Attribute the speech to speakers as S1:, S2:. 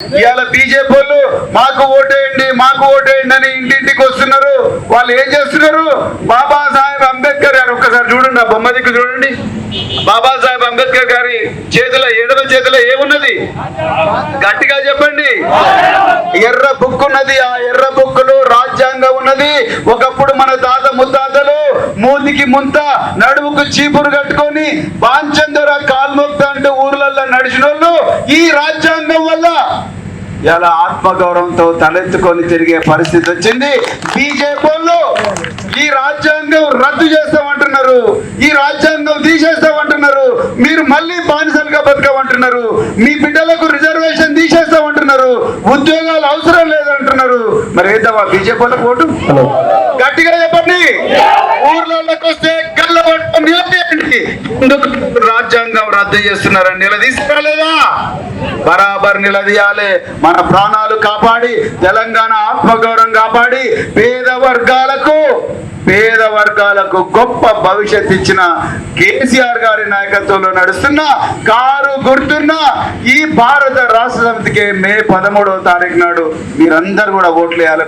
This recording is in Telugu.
S1: ఇవాళ బీజేపీ వాళ్ళు మాకు ఓటేయండి మాకు ఓటేయండి అని ఇంటింటికి వస్తున్నారు. వాళ్ళు ఏం చేస్తున్నారు? బాబాసాహెబ్ అంబేద్కర్ గారు ఒక్కసారి చూడండి ఆ బొమ్మ దిక్కు చూడండి. బాబాసాహెబ్ అంబేద్కర్ గారి చేతిలో ఎడమ చేతిలో ఏమున్నది? గట్టిగా చెప్పండి. ఎర్ర బుక్ ఉన్నది ఆ ఎర్ర బుక్కులు రాజ్యాంగం ఉన్నది. ఒకప్పుడు మన తాత ముత్తాతలు మూతికి ముంత నడుముకు చీపురు కట్టుకొని బాంచందర కాల్మొక్త అంటూ ఊర్లలో నడిచిన వాళ్ళు ఈ రాజ్యాంగం వల్ల ఇలా ఆత్మగౌరవంతో తలెత్తుకొని తిరిగే పరిస్థితి వచ్చింది. బీజేపీ వాళ్ళు ఈ రాజ్యాంగం రద్దు చేస్తామంటున్నారు. ఈ రాజ్యాంగం తీసేస్తామంటున్నారు. మీరు మళ్ళీ బానిసలుగా బతకమంటున్నారు. మీ బిడ్డలకు రిజర్వేషన్ తీసేస్తామంటున్నారు. ఉద్యోగాలు అవసరం లేదంటున్నారు. మరి ఏంటమ్మా బీజేపీ వాళ్ళకి ఓటు? గట్టిగా చెప్పండి. రాజ్యాంగం రద్దు చేస్తున్నారని నిలదీసుకోలేదా? బరాబర్ నిలదీయాలి. మన ప్రాణాలు కాపాడి తెలంగాణ ఆత్మగౌరవం కాపాడి పేద వర్గాలకు పేద వర్గాలకు గొప్ప భవిష్యత్ ఇచ్చిన కేసీఆర్ గారి నాయకత్వంలో నడుస్తున్న కారు గుర్తున్న ఈ భారత రాష్ట్ర సమితికి మే పదమూడవ తారీఖు నాడు మీరందరూ కూడా ఓట్లు వేయాలి.